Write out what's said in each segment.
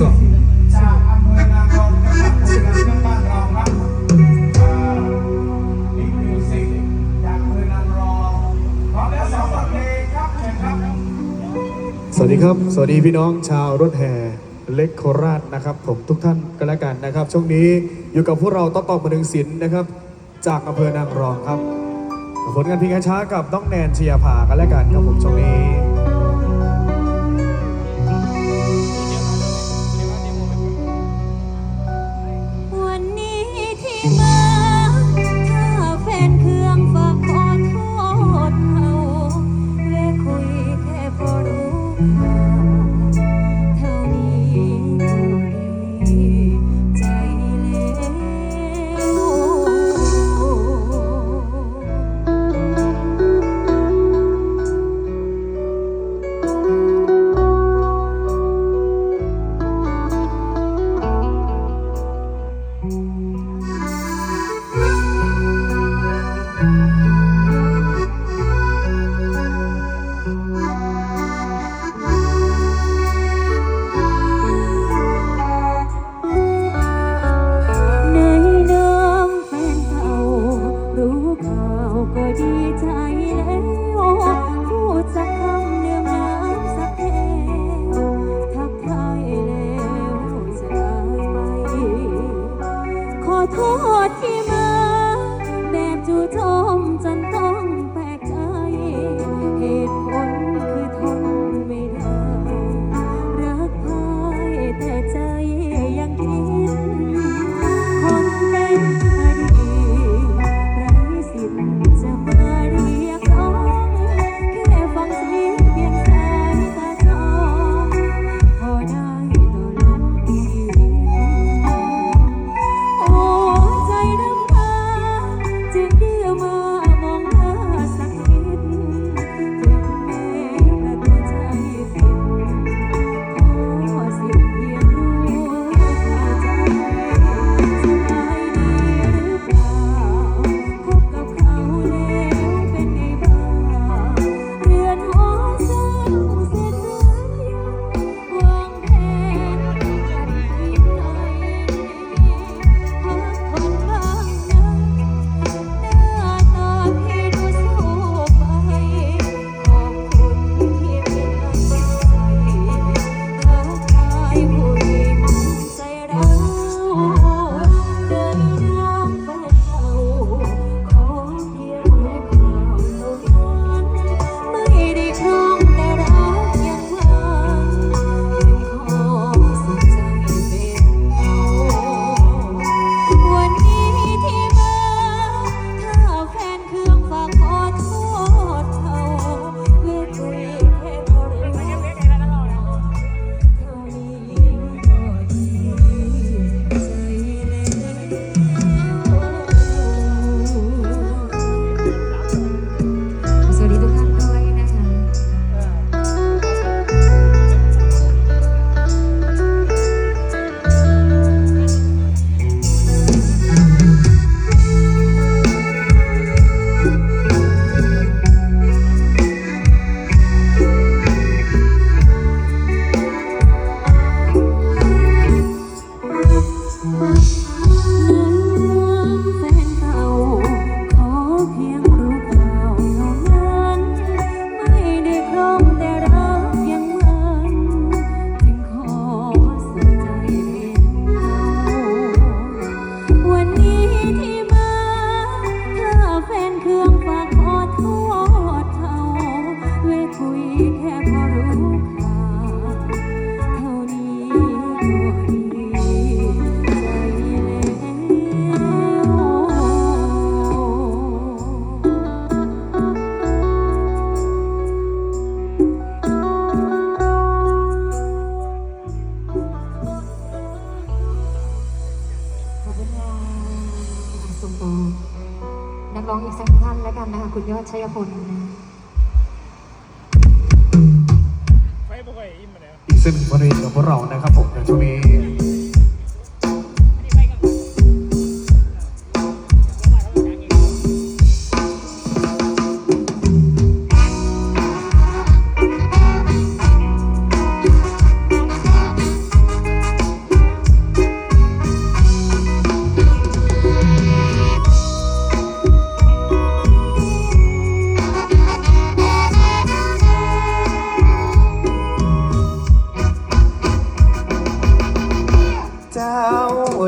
สองจากอำเภอนางรองจับุรีรัมย์เพื่านเราครับอีกมิวสิกจากอำเภอนางรองพร้อแล้วสองบทเพลงครับครับสวัสดีครับ สวัสดีพี่น้องชาวรถแห่เล็กโคราชนะครับ ผมทุกท่านก็แล้วกันนะครับ ช่วงนี้อยู่กับพวกเราต้อกตอกมาดึงศิลป์นะครับ จากอำเภอนางรองครับผลงานเพลงช้ากับต้องแนนชียภากันแล้วกันครับผมช่วงนี้ ใจเล้วผู้จะ นะคะ คุณยอดชัยพลนะอีกเส้นบริเวณของพวกเรานะครับผมในช่วงนี้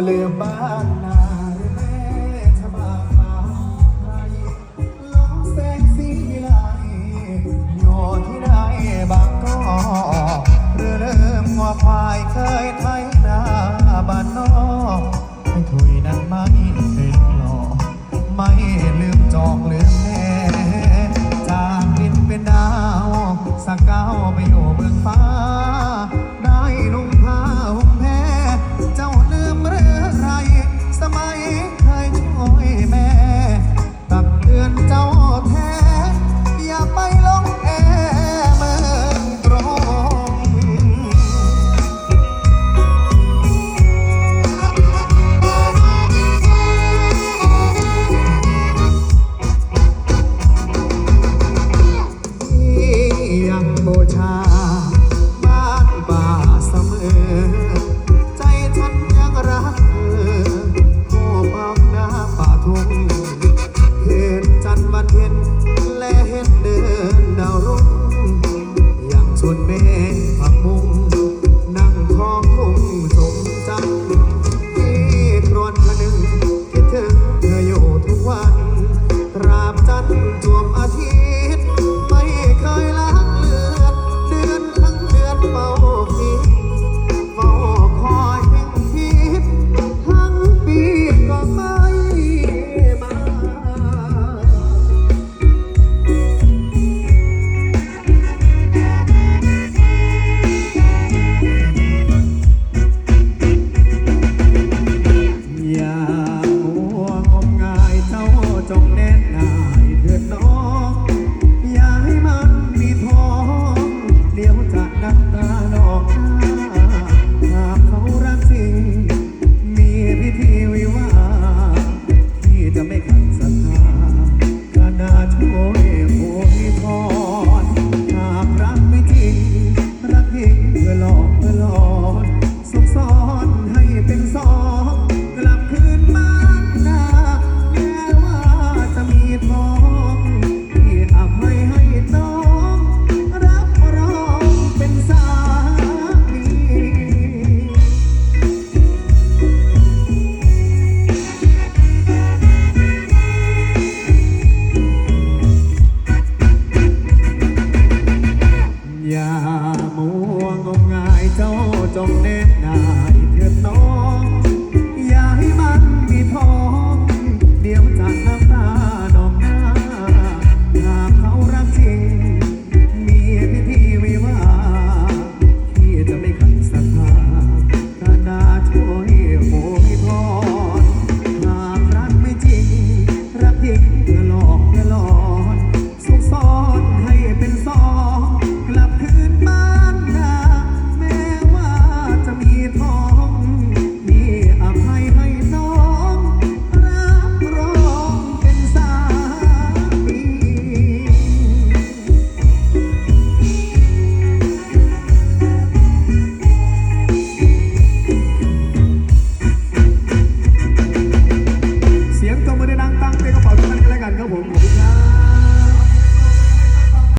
ลืมบ้านนาแม่บาลาไรลองแสงสีลอยู่ที่ไหนบางก็เรือเริ่มว่าควายเคยไทยนาบ้านนอกให้ถุยนั้นไหม